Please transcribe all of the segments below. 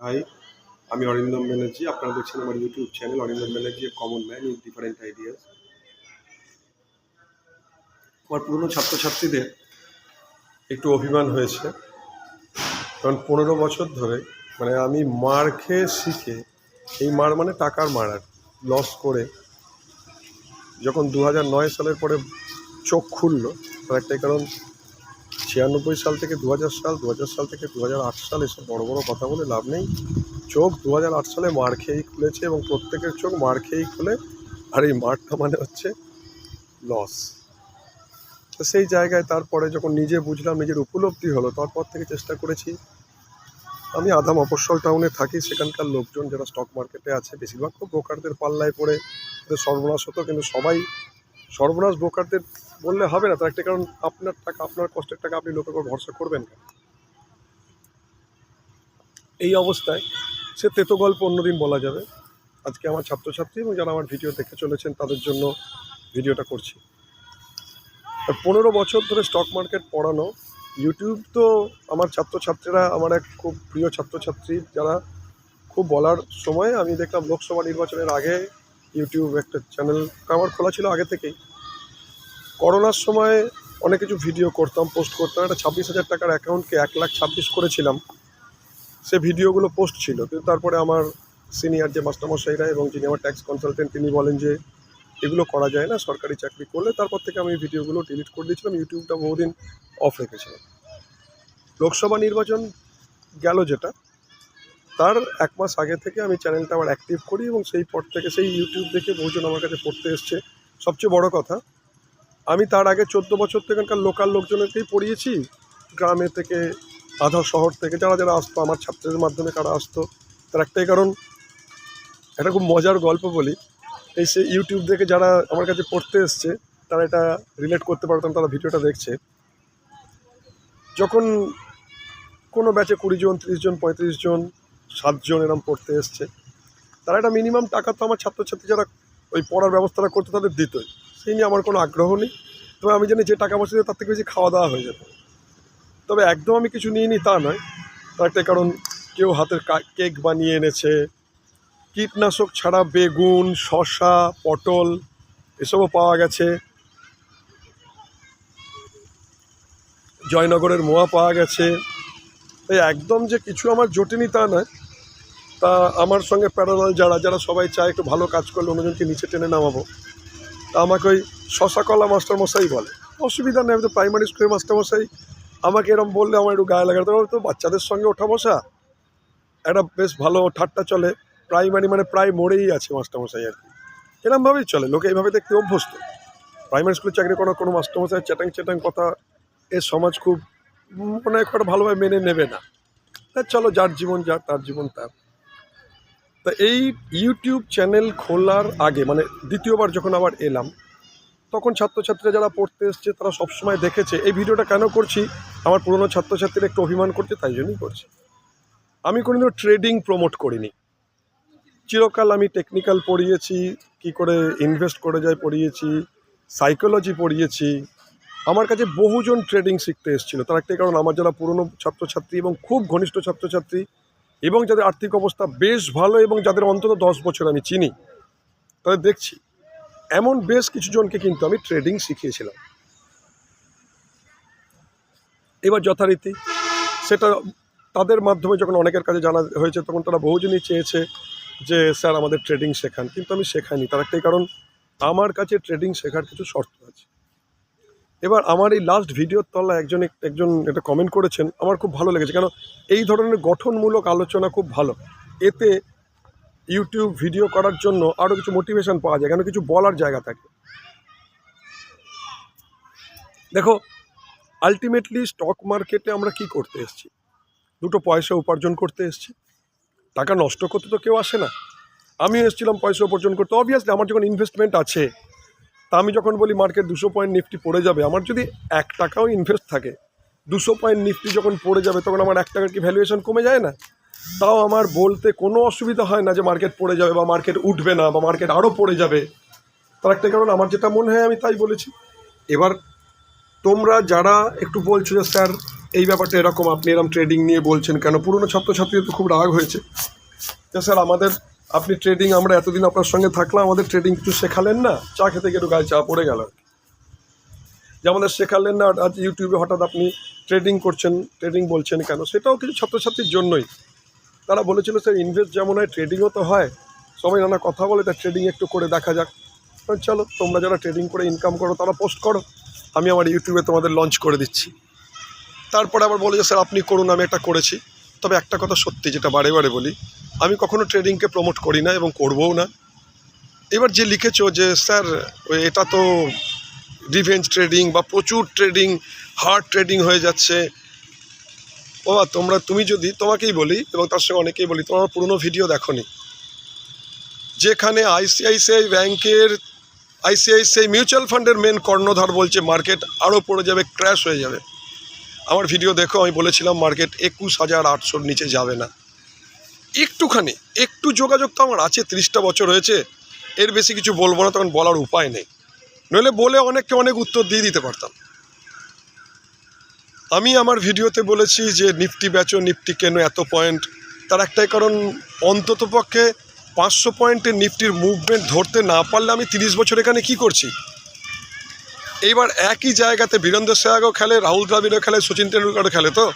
High আমি অরিন্দম ব্যানার্জি। আপনারা দেখছেন আমার YouTube channel Arindam Banerjee common man with different ideas আমার পুরনো ছাত্রছাত্রীদের একটু অভিমান হয়েছে। কারণ পনেরো বছর ধরে মানে আমি মার খেয়ে শিখে, এই মার মানে টাকার মার আর লস করে যখন দু হাজার নয় সালের পরে চোখ খুললো, তার একটাই কারণ ছিয়ানব্বই সাল থেকে দু হাজার সাল দু হাজার সাল থেকে দু হাজার আট সাল এসব বড় বড় কথা বলে লাভ নেই। চোখ দু হাজার আট সালে মার খেয়েই খুলেছে এবং প্রত্যেকের চোখ মার খেয়েই খুলে। আর এই মারটা মানে হচ্ছে লস তো সেই জায়গায় তারপরে যখন নিজে বুঝলাম নিজের উপলব্ধি হলো, তারপর থেকে চেষ্টা করেছি। আমি আধা মফস্বল টাউনে থাকি, সেখানকার লোকজন যারা স্টক মার্কেটে আছে, বেশিরভাগ তো ব্রোকারদের পাল্লায় পড়ে। সর্বনাশ হতো, কিন্তু সবাই সর্বনাশ ব্রোকারদের বললে হবে না, তার একটা কারণ আপনার টাকা, আপনার কষ্টের টাকা আপনি লোকের উপর ভরসা করবেন কেন? এই অবস্থায় সে তেতো গল্প অন্যদিন বলা যাবে। আজকে আমার ছাত্রছাত্রী এবং যারা আমার ভিডিও দেখে চলেছেন, তাদের জন্য ভিডিওটা করছি। পনেরো বছর ধরে স্টক মার্কেট পড়ানো ইউটিউব তো আমার ছাত্রছাত্রীরা, আমার এক খুব প্রিয় ছাত্রছাত্রী, যারা খুব বলার সময় আমি দেখলাম লোকসভা নির্বাচনের আগে ইউটিউব একটা চ্যানেল আমার খোলা ছিল আগে থেকেই। করোনার সময় অনেক কিছু ভিডিও করতাম পোস্ট করতাম। একটা ছাব্বিশ হাজার টাকার অ্যাকাউন্টকে এক লাখ ছাব্বিশ করেছিলাম। সে ভিডিওগুলো পোস্ট ছিল। কিন্তু তারপরে আমার সিনিয়র যে মাস্টারমশাইরা এবং যিনি আমার ট্যাক্স কনসালটেন্ট তিনি বলেন যে, এগুলো করা যায় না, সরকারি চাকরি করলে তারপর থেকে আমি ভিডিওগুলো ডিলিট করে দিয়েছিলাম। ইউটিউবটা বহুদিন অফ রেখেছিলাম। লোকসভা নির্বাচন গেল যেটা। তার এক মাস আগে থেকে আমি চ্যানেলটা আবার অ্যাক্টিভ করি এবং সেই পর থেকে সেই ইউটিউব দেখে বহুজন আমার কাছে পড়তে এসছে। সবচেয়ে বড় কথা আমি তার আগে চোদ্দ বছর থেকেকার লোকাল লোকজনেরকেই পড়িয়েছি। গ্রামে থেকে আধা শহর থেকে যারা যারা আসতো, আমার ছাত্রদের মাধ্যমে কারা আসতো, তার একটাই কারণ, একটা খুব মজার গল্প বলি। এই সে ইউটিউব দেখে যারা আমার কাছে পড়তে এসছে, তারা এটা রিলেট করতে পারতাম তারা ভিডিওটা দেখছে। যখন কোনো ব্যাচে কুড়ি জন, ত্রিশ জন, পঁয়ত্রিশ জন সাতজন এরম পড়তে এসছে, তারা একটা মিনিমাম টাকা তো আমার ছাত্রছাত্রী যারা ওই পড়ার ব্যবস্থাটা করতো তাদের দিতই। সেই নিয়ে আমার কোনো আগ্রহ নেই। তবে আমি জানি যে টাকা পয়সা দিয়ে তার থেকে বেশি খাওয়া দাওয়া হয়ে যেত তবে একদম আমি কিছু নিয়ে নিই তা নয়। তার একটা কারণ, কেউ হাতের কেক বানিয়ে এনেছে, কীটনাশক ছাড়া বেগুন শশা পটল এসবও পাওয়া গেছে। জয়নগরের মোয়া পাওয়া গেছে। তাই একদম যে কিছু আমার জোটেনি তা নয়। তা আমার সঙ্গে প্যারালাল যারা যারা সবাই চায় একটু ভালো কাজ করলে অন্যজনকে নিচে টেনে নামাবো। তা আমাকে ওই শশা কলা মাস্টারমশাই বলে। অসুবিধা নেই, আমি তো প্রাইমারি স্কুলের মাস্টারমশাই। আমাকে এরম বললে আমার একটু গায়ে লাগাতে হবে তো বাচ্চাদের সঙ্গে ওঠা বসা। একটা বেশ ভালো ঠাট্টা চলে। প্রাইমারি মানে প্রায় মরেই আছে মাস্টারমশাই আর কি। এরমভাবেই চলে। লোকে এইভাবে দেখতে অভ্যস্ত। প্রাইমারি স্কুলে চাকরি করা কোনো মাস্টারমশাই চ্যাটাং চ্যাটাং কথা এ সমাজ খুব, মনে হয় ভালোভাবে মেনে নেবে না। চলো, যার জীবন যার, তার জীবন তার। তা এই ইউটিউব চ্যানেল খোলার আগে মানে দ্বিতীয়বার যখন আবার এলাম, তখন ছাত্রছাত্রীরা যারা পড়তে এসছে, তারা সবসময় দেখেছে, এই ভিডিওটা কেন করছি? আমার পুরনো ছাত্রছাত্রীরা একটু অভিমান করছে, তাই জন্যই করছি। আমি কোনোদিনও ট্রেডিং প্রমোট করিনি। চিরকাল আমি টেকনিক্যাল পড়িয়েছি, কি করে ইনভেস্ট করে যায় পড়িয়েছি সাইকোলজি পড়িয়েছি। আমার কাছে বহুজন ট্রেডিং শিখতে এসেছিল। তার একটাই কারণ, আমার যারা পুরনো ছাত্রছাত্রী এবং খুব ঘনিষ্ঠ ছাত্রছাত্রী এবং যাদের আর্থিক অবস্থা বেশ ভালো এবং যাদের অন্তত দশ বছর আমি চিনি, তাদের দেখছি, এমন বেশ কিছু জনকে কিন্তু আমি ট্রেডিং শিখিয়েছিলাম। এবার যথারীতি সেটা তাদের মাধ্যমে যখন অনেকের কাছে জানা হয়েছে, তখন তারা বহুজনই চেয়েছে যে, স্যার, আমাদের ট্রেডিং শেখান। কিন্তু আমি শেখাইনি। তার একটাই কারণ, আমার কাছে ট্রেডিং শেখার কিছু শর্ত আছে। এবার আমার এই লাস্ট ভিডিওর তলা একজন একজন এটা কমেন্ট করেছেন, আমার খুব ভালো লেগেছে। কেন? এই ধরনের গঠনমূলক আলোচনা খুব ভালো। এতে ইউটিউব ভিডিও করার জন্য আরও কিছু মোটিভেশন পাওয়া যায়, কেন? কিছু বলার জায়গা থাকে। দেখো আলটিমেটলি স্টক মার্কেটে আমরা কি করতে এসেছি? দুটো পয়সা উপার্জন করতে এসেছি। টাকা নষ্ট করতে তো কেউ আসে না। আমিও এসেছিলাম পয়সা উপার্জন করতে। অবভিয়াসলি আমার যখন ইনভেস্টমেন্ট আছে তা আমি যখন বলি মার্কেট দুশো পয়েন্ট নিফটি পড়ে যাবে, আমার যদি এক টাকাও ইনভেস্ট থাকে, দুশো পয়েন্ট নিফটি যখন পড়ে যাবে, তখন আমার এক টাকার কি ভ্যালুয়েশন কমে যায় না? তাও আমার বলতে কোনো অসুবিধা হয় না যে মার্কেট পড়ে যাবে বা মার্কেট উঠবে না বা মার্কেট আরও পড়ে যাবে। তার একটা কারণ, আমার যেটা মনে হয় আমি তাই বলেছি। এবার তোমরা যারা একটু বলছো যে, স্যার, এই ব্যাপারটা এরকম, আপনি এরকম ট্রেডিং নিয়ে বলছেন কেন? পুরনো ছাত্রছাত্রীদের তো খুব রাগ হয়েছে। যে, স্যার, আমাদের আপনি ট্রেডিং আমরা এতদিন আপনার সঙ্গে থাকলাম, আমাদের ট্রেডিং কিছু শেখালেন না? চা খেতে গিয়ে একটু গায়ে চা পড়ে গেল। যে আমাদের শেখালেন না, আজ ইউটিউবে হঠাৎ আপনি ট্রেডিং করছেন ট্রেডিং বলছেন কেন? সেটাও কিছু ছাত্রছাত্রীর জন্যই। তারা বলেছিল, স্যার ইনভেস্ট যেমন হয় ট্রেডিংও তো হয়। সবাই নানা কথা বলে তার ট্রেডিং একটু করে দেখা যাক। চলো, তোমরা যারা ট্রেডিং করে ইনকাম করো, তারা পোস্ট করো। আমি আমার ইউটিউবে তোমাদের লঞ্চ করে দিচ্ছি। তারপরে আবার বলে যে, স্যার, আপনি করুন, আমি একটা করেছি। তবে একটা কথা সত্যি, যেটা বারে বারে বলি আমি কখনো ট্রেডিংকে প্রমোট করি না এবং করবও না। এবার যে লিখেছো যে, স্যার, এটা তো ডিফেন্স ট্রেডিং বা প্রচুর ট্রেডিং হার্ড ট্রেডিং হয়ে যাচ্ছে। ও তোমরা, তুমি যদি, তোমাকেই বলি এবং তার সঙ্গে অনেকেই বলি, তোমার পুরনো ভিডিও দেখোনি। যেখানে আইসিআইসিআই ব্যাংকের আইসিআইসিআই মিউচুয়াল ফান্ডের মেন কর্ণধার বলছে, মার্কেট আরও পড়ে যাবে ক্র্যাশ হয়ে যাবে। আমার ভিডিও দেখো, আমি বলেছিলাম, মার্কেট একুশ হাজার আটশোর নিচে যাবে না। একটুখানি, একটু যোগাযোগ তো আমার আছে, ত্রিশটা বছর হয়েছে, এর বেশি কিছু বলব না, তখন বলার উপায় নেই। নইলে বলে অনেককে অনেক উত্তর দিয়ে দিতে পারতাম। আমি আমার ভিডিওতে বলেছি যে, নিফটি বেচো, নিফটি কেন, এত পয়েন্ট তার একটাই কারণ, অন্তত পক্ষে পাঁচশো পয়েন্টের নিফটির মুভমেন্ট ধরতে না পারলে আমি তিরিশ বছর এখানে কি করছি? এইবার একই জায়গাতে বীরেন্দ্র সেহাগও খেলে, রাহুল দ্রাবিড়ও খেলে, সচিন তেন্ডুলকারও খেলে তো।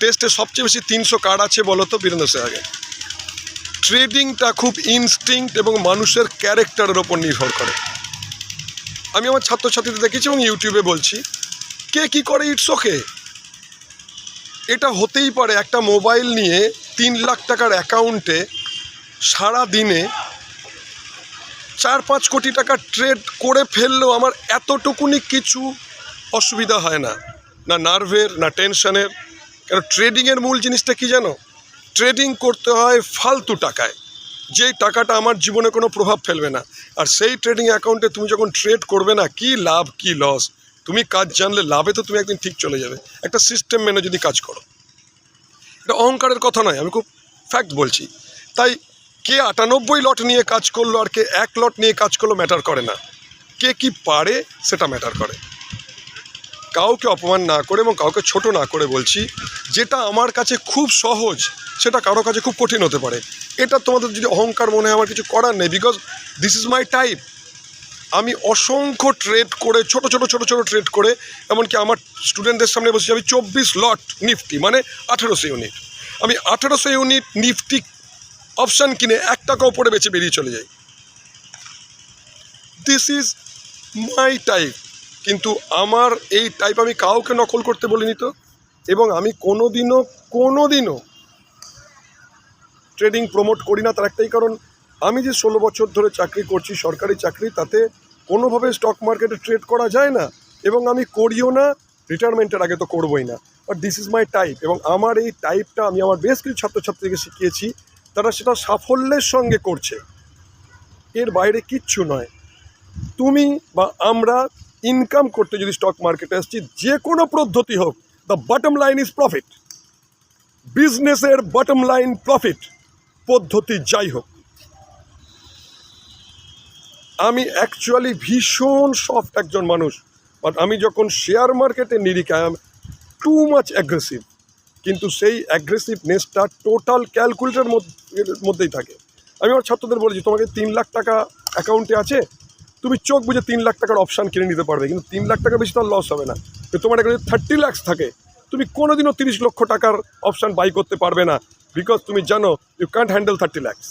টেস্টে সবচেয়ে বেশি তিনশো কার্ড আছে বলো তো বীরেন্দ্র সেহাগে ট্রেডিংটা খুব ইনস্টিংক্ট এবং মানুষের ক্যারেক্টারের ওপর নির্ভর করে। আমি আমার ছাত্রছাত্রীদের দেখেছি এবং ইউটিউবে বলছি, কে কি করে ইটস ওকে? এটা হতেই পারে একটা মোবাইল নিয়ে তিন লাখ টাকার অ্যাকাউন্টে সারা দিনে চার পাঁচ কোটি টাকা ট্রেড করে ফেললেও আমার এতটুকুনি কিছু অসুবিধা হয় না। না নার্ভের না টেনশনের কেন ট্রেডিংয়ের মূল জিনিসটা কি জানো? ট্রেডিং করতে হয় ফালতু টাকায়। যেই টাকাটা আমার জীবনে কোনো প্রভাব ফেলবে না। আর সেই ট্রেডিং অ্যাকাউন্টে তুমি যখন ট্রেড করবে না, কি লাভ, কি লস তুমি কাজ জানলে লাভে তো তুমি একদিন ঠিক চলে যাবে। একটা সিস্টেম মেনে যদি কাজ করো। এটা অহংকারের কথা নয়, আমি খুব ফ্যাক্ট বলছি। তাই কে আটানব্বই লট নিয়ে কাজ করল আর কে এক লট নিয়ে কাজ করল ম্যাটার করে না। কে কি পারে সেটা ম্যাটার করে। কাউকে অপমান না করে এবং কাউকে ছোট না করে বলছি, যেটা আমার কাছে খুব সহজ, সেটা কারও কাছে খুব কঠিন হতে পারে। এটা তোমাদের যদি অহংকার মনে হয়, আমার কিছু করার নেই because this is my type আমি অসংখ্য ট্রেড করে, ছোট ছোট ছোট ছোট ট্রেড করে, এমনকি আমার স্টুডেন্টদের সামনে বসেছি, আমি চব্বিশ লট নিফটি মানে আঠেরোশো ইউনিট আমি আঠেরোশো ইউনিট নিফটি অপশান কিনে এক টাকা ওপরে বেঁচে বেরিয়ে চলে যাই। দিস ইজ মাই টাইপ কিন্তু আমার এই টাইপ আমি কাউকে নকল করতে বলিনি তো। এবং আমি কোনো দিনও কোনো দিনও ট্রেডিং প্রমোট করি না তার একটাই কারণ, আমি যে ষোলো বছর ধরে চাকরি করছি, সরকারি চাকরি, তাতে কোনোভাবে স্টক মার্কেটে ট্রেড করা যায় না এবং আমি করিও না রিটায়ারমেন্টের আগে তো করবোই না। But this is my type এবং আমার এই টাইপটা আমি আমার বেশ কিছু ছাত্রছাত্রীকে শিখিয়েছি, তারা সেটা সাফল্যের সঙ্গে করছে। এর বাইরে কিচ্ছু নয়। তুমি বা আমরা ইনকাম করতে যদি স্টক মার্কেটে আসছি, যে কোনো পদ্ধতি হোক the bottom line is profit বিজনেসের বটম লাইন প্রফিট পদ্ধতি যাই হোক। আমি অ্যাকচুয়ালি ভীষণ সফট একজন মানুষ বাট আমি যখন শেয়ার মার্কেটে নিরিখে I am too much aggressive কিন্তু সেই অ্যাগ্রেসিভনেসটা টোটাল ক্যালকুলেটার মধ্যেই থাকে। আমি আমার ছাত্রদের বলেছি, তোমাকে তিন লাখ টাকা অ্যাকাউন্টে আছে তুমি চোখ বুঝে তিন লাখ টাকার অপশান কিনে নিতে পারবে, কিন্তু তিন লাখ টাকা বেশি তার লস হবে না। তোমার এখানে থার্টি ল্যাক্স থাকে, তুমি কোনোদিনও তিরিশ লক্ষ টাকার অপশান বাই করতে পারবে না বিকজ তুমি জানো you can't handle thirty lakhs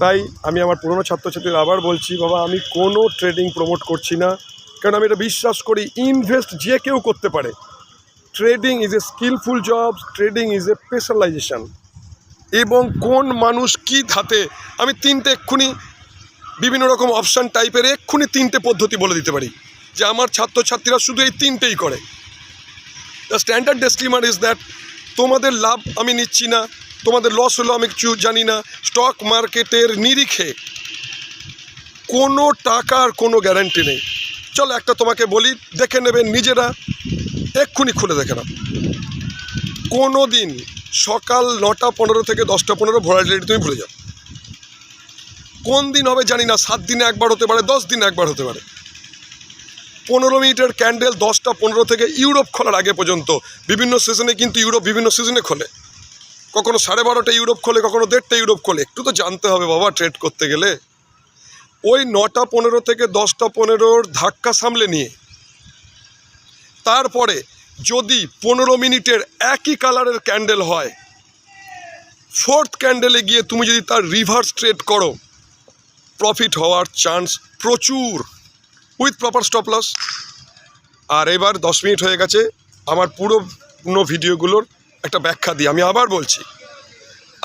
তাই আমি আমার পুরনো ছাত্রছাত্রীদের আবার বলছি, বাবা, আমি কোনো ট্রেডিং প্রমোট করছি না, কারণ আমি এটা বিশ্বাস করি ইনভেস্ট যে কেউ করতে পারে। Trading is a skilful job trading is a specialisation এবং কোন মানুষ কি ধাতে, আমি তিনটে এক্ষুনি বিভিন্ন রকম অপশান টাইপের এক্ষুনি তিনটে পদ্ধতি বলে দিতে পারি। যে আমার ছাত্রছাত্রীরা শুধু এই তিনটেই করে। The standard disclaimer is that তোমাদের লাভ আমি নিচ্ছি না, তোমাদের লস হলো আমি কিছু জানি না স্টক মার্কেটের নিরিখে কোনো টাকার কোনো গ্যারান্টি নেই। চলো একটা তোমাকে বলি, দেখে নেবেন নিজেরা, এক্ষুনি খুলে দেখে নাও। কোনো দিন সকাল নটা পনেরো থেকে দশটা পনেরো ভরাটিলিটি তুমি ভুলে যাও। কোন দিন হবে জানি না, সাত দিনে একবার হতে পারে, দশ দিনে একবার হতে পারে। পনেরো মিনিটের ক্যান্ডেল দশটা পনেরো থেকে ইউরোপ খোলার আগে পর্যন্ত। বিভিন্ন সিজনে কিন্তু ইউরোপ বিভিন্ন সিজনে খোলে। কখনো সাড়ে বারোটা ইউরোপ খোলে, কখনো দেড়টা ইউরোপ খোলে। একটু তো জানতে হবে বাবা ট্রেড করতে গেলে। ওই নটা পনেরো থেকে দশটা পনেরোর ধাক্কা সামলে নিয়ে। তারপরে যদি পনেরো মিনিটের একই কালারের ক্যান্ডেল হয় ফোর্থ ক্যান্ডেলে গিয়ে তুমি যদি তার রিভার্স ট্রেড করো প্রফিট হওয়ার চান্স প্রচুর। উইথ প্রপার স্টপ লস আর এবার দশ মিনিট হয়ে গেছে, আমার পুরো ভিডিওগুলোর একটা ব্যাখ্যা দিই আমি আবার বলছি।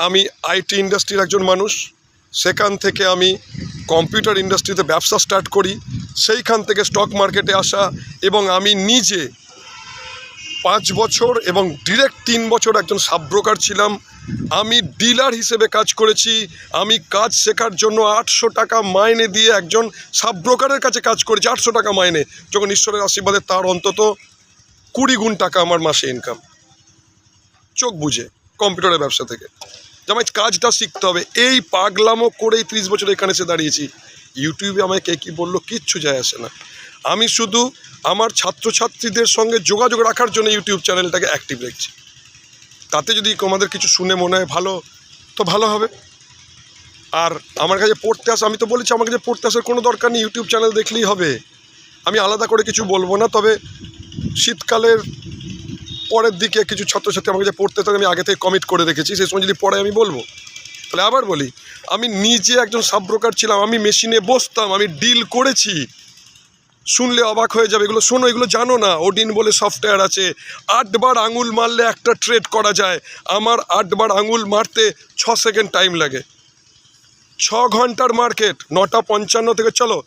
আমি আইটি ইন্ডাস্ট্রির একজন মানুষ, সেখান থেকে আমি কম্পিউটার ইন্ডাস্ট্রিতে ব্যবসা স্টার্ট করি, সেইখান থেকে স্টক মার্কেটে আসা এবং আমি নিজে পাঁচ বছর এবং ডিরেক্ট তিন বছর একজন সাবব্রোকার ছিলাম। আমি ডিলার হিসেবে কাজ করেছি। আমি কাজ শেখার জন্য আটশো টাকা মাইনে দিয়ে একজন সাবব্রোকারের কাছে কাজ করেছি, আটশো টাকা মাইনে। যখন ঈশ্বরের আশীর্বাদে তার অন্তত কুড়ি গুণ টাকা আমার মাসে ইনকাম চোখ বুঝে কম্পিউটারের ব্যবসা থেকে। যে আমায় কাজটা শিখতে হবে। এই পাগলামো করেই ত্রিশ বছর এখানে এসে দাঁড়িয়েছি। ইউটিউবে আমায় কে কী বলল কিচ্ছু যায় আসে না। আমি শুধু আমার ছাত্রছাত্রীদের সঙ্গে যোগাযোগ রাখার জন্য ইউটিউব চ্যানেলটাকে অ্যাক্টিভ রেখেছি। তাতে যদি তোমাদের কিছু শুনে মনে হয় ভালো, তো ভালো হবে। আর আমার কাছে পড়তে আসা আমি তো বলেছি আমার কাছে পড়তে আসার কোনো দরকার নেই, ইউটিউব চ্যানেল দেখলেই হবে। আমি আলাদা করে কিছু বলব না, তবে শীতকালের পরের দিকে কিছু ছাত্রছাত্রী আমার কাছে পড়তে থাকে, আমি আগে থেকে কমিট করে রেখেছি। সেই সময় যদি পড়ে, আমি বলব। তাহলে আবার বলি, আমি নিজে একজন সাবব্রোকার ছিলাম, আমি মেশিনে বসতাম, আমি ডিল করেছি। শুনলে অবাক হয়ে যাবে, এগুলো শোনো, এগুলো জানো না। ওডিন বলে সফটওয়্যার আছে। আটবার আঙুল মারলে একটা ট্রেড করা যায়। আমার আটবার আঙুল মারতে ছ সেকেন্ড টাইম লাগে। ছ ঘণ্টার মার্কেট নটা পঞ্চান্ন থেকে, চলো,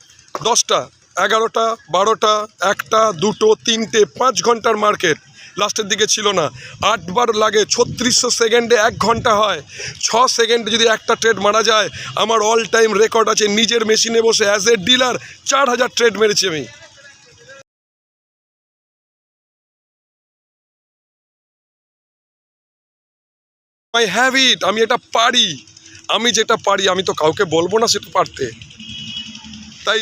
দশটা, এগারোটা, বারোটা, একটা, দুটো, তিনটে, পাঁচ ঘণ্টার মার্কেট লাস্টের দিকে ছিল না। আটবার লাগে, ছত্রিশশো সেকেন্ডে এক ঘণ্টা হয়। ছ সেকেন্ডে যদি একটা ট্রেড মারা যায়, আমার অল টাইম রেকর্ড আছে, নিজের মেশিনে বসে অ্যাজ এ ডিলার চার হাজার ট্রেড মেরেছি আমি। আই হ্যাভ ইট আমি এটা পারি। আমি যেটা পারি, আমি তো কাউকে বলব না সেটা পারতে। তাই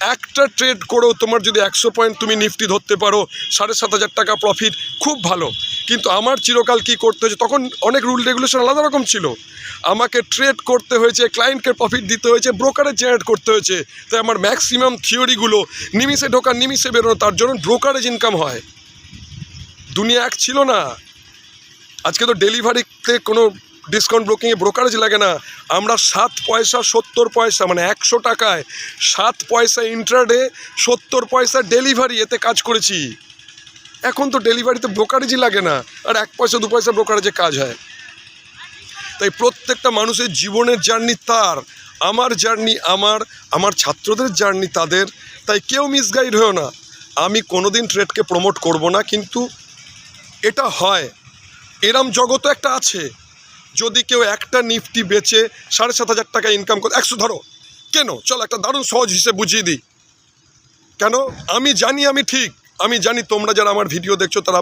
একটা ট্রেড করেও তোমার যদি একশো পয়েন্ট তুমি নিফটি ধরতে পারো, সাড়ে সাত হাজার টাকা প্রফিট খুব ভালো। কিন্তু আমার চিরকাল কি করতে হয়েছে, তখন অনেক রুল রেগুলেশন আলাদা রকম ছিল। আমাকে ট্রেড করতে হয়েছে ক্লায়েন্টকে প্রফিট দিতে হয়েছে ব্রোকারে জেনারেট করতে হয়েছে, তাই আমার ম্যাক্সিমাম থিওরিগুলো নিমিষে ঢোকা নিমিষে বেরোনো তার জন্য ব্রোকারেজ ইনকাম হয়। দুনিয়া এক ছিল না। আজকে তো ডেলিভারিতে কোনো ডিসকাউন্ট ব্রোকিংয়ে ব্রোকারেজ লাগে না। আমরা সাত পয়সা, সত্তর পয়সা মানে একশো টাকায় সাত পয়সা ইন্টারডে সত্তর পয়সা ডেলিভারি এতে কাজ করেছি। এখন তো ডেলিভারিতে ব্রোকারেজই লাগে না, আর এক পয়সা, দু পয়সা ব্রোকারেজে কাজ হয়। তাই প্রত্যেকটা মানুষের জীবনের জার্নি তার, আমার জার্নি আমার আমার ছাত্রদের জার্নি তাদের, তাই কেউ মিসগাইড হয়েও না। আমি কোনোদিন ট্রেডকে প্রমোট করব না, কিন্তু এটা হয়। এরম জগতও একটা আছে। যদি কেউ একটা নিফটি বেচে সাড়ে সাত হাজার টাকা ইনকাম করে, একশো ধরো। কেন? চল একটা দারুণ সহজ হিসেবে বুঝিয়ে দিই। কেন? আমি জানি আমি ঠিক। আমি জানি তোমরা যারা আমার ভিডিও দেখছ, তারা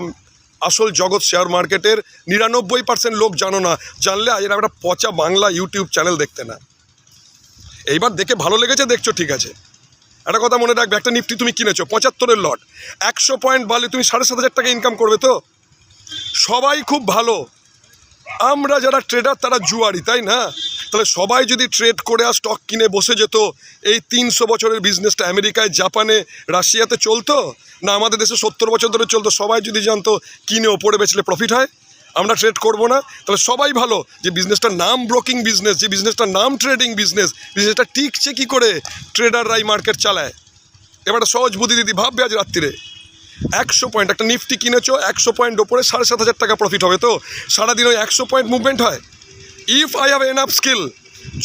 আসল জগৎ শেয়ার মার্কেটের নিরানব্বই পার্সেন্ট লোক জানো না। জানলে আজ একটা পচা বাংলা ইউটিউব চ্যানেল দেখতে না। এইবার দেখে ভালো লেগেছে, দেখছ, ঠিক আছে। একটা কথা মনে রাখবে, একটা নিফটি তুমি কিনেছো, পঁচাত্তরের লট একশো পয়েন্ট বাড়লে তুমি সাড়ে সাত হাজার টাকা ইনকাম করবে তো? সবাই খুব ভালো। আমরা যারা ট্রেডার তারা জুয়ারি, তাই না? তাহলে সবাই যদি ট্রেড করে আর স্টক কিনে বসে যেত, এই তিনশো বছরের বিজনেসটা আমেরিকায়, জাপানে, রাশিয়াতে চলতো? না আমাদের দেশে সত্তর বছর ধরে চলতো? সবাই যদি জানতো, কিনে ওপরে বেচলে প্রফিট হয়? আমরা ট্রেড করব না। তাহলে সবাই ভালো, যে বিজনেসটার নাম ব্রোকিং বিজনেস যে বিজনেসটার নাম ট্রেডিং বিজনেস বিজনেসটা টিকছে কী করে ট্রেডাররাই মার্কেট চালায়? এবার একটা সহজ বুদ্ধি দিদি, ভাববে আজ রাত্রিরে। একশো পয়েন্ট একটা নিফটি কিনেছো, একশো পয়েন্ট ওপরে সাড়ে সাত হাজার টাকা প্রফিট হবে তো? সারাদিন ওই একশো পয়েন্ট মুভমেন্ট হয়? If I have enough skill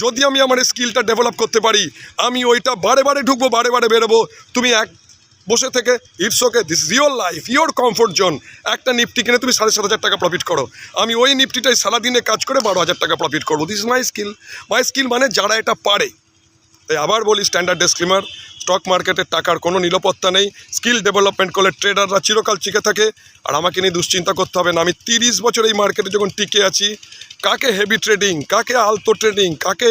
যদি আমি আমার স্কিলটা ডেভেলপ করতে পারি, আমি ওইটা বারে বারে ঢুকবো, বারে বারে বেরোবো। তুমি এক, বসে থেকে it's okay this is your life your comfort zone একটা নিফটি কিনে তুমি সাড়ে সাত হাজার টাকা প্রফিট করো। আমি ওই নিফটিটাই সারাদিনে কাজ করে বারো হাজার টাকা প্রফিট করব। This is my skill my skill মানে যারা এটা পারে। তাই আবার বলি স্ট্যান্ডার্ড ডিসক্লিমার স্টক মার্কেটের টাকার কোনো নিরাপত্তা নেই স্কিল ডেভেলপমেন্ট করলে ট্রেডাররা চিরকাল টিকে থাকে, আর আমাকে নিয়ে দুশ্চিন্তা করতে হবে না। আমি তিরিশ বছর এই মার্কেটে যখন টিকে আছি, কাকে হেভি ট্রেডিং কাকে আলতো ট্রেডিং কাকে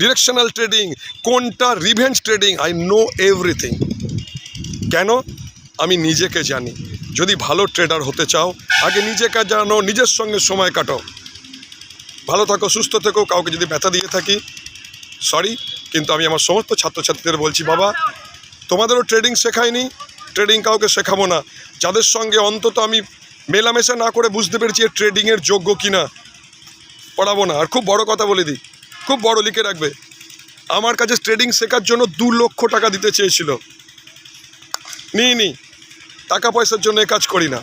ডিরেকশনাল ট্রেডিং কোনটা revenge trading I know everything কেন? আমি নিজেকে জানি। যদি ভালো ট্রেডার হতে চাও, আগে নিজেকে জানো, নিজের সঙ্গে সময় কাটাও ভালো থাকো, সুস্থ থেকো, কাউকে যদি ব্যথা দিয়ে থাকি সরি কিন্তু আমি আমার সমস্ত ছাত্রছাত্রীদের বলছি, বাবা, তোমাদেরও ট্রেডিং শেখায়নি ট্রেডিং কাউকে শেখাবো না। যাদের সঙ্গে অন্তত আমি মেলামেশা না করে বুঝতে পেরেছি এ ট্রেডিংয়ের যোগ্য কিনা, পড়াবো না। আর খুব বড় কথা বলে দিই, খুব বড় লিখে রাখবে। আমার কাছে ট্রেডিং শেখার জন্য দু লক্ষ টাকা দিতে চেয়েছিল। নিই নি টাকা পয়সার জন্য এ কাজ করি না।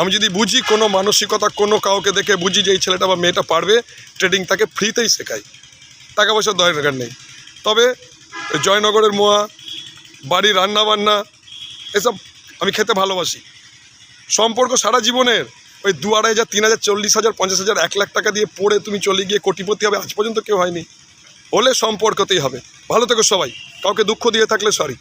আমি যদি বুঝি কোনো মানসিকতা কোনো কাউকে দেখে বুঝি যে এই ছেলেটা বা মেয়েটা পারবে ট্রেডিং তাকে ফ্রিতেই শেখাই টাকা পয়সার দরকার নেই। তবে জয়নগরের মোয়া বাড়ি রান্না বান্না এসব আমি খেতে ভালোবাসি। সম্পর্ক সারা জীবনের ওই দু আড়াই হাজার, তিন হাজার, চল্লিশ হাজার, পঞ্চাশ হাজার, এক লাখ টাকা দিয়ে পড়ে তুমি চলে গিয়ে কোটিপতি হবে, আজ পর্যন্ত কেউ হয়নি। হলে সম্পর্কতেই হবে। ভালো থেকো সবাই। কাউকে দুঃখ দিয়ে থাকলে সরি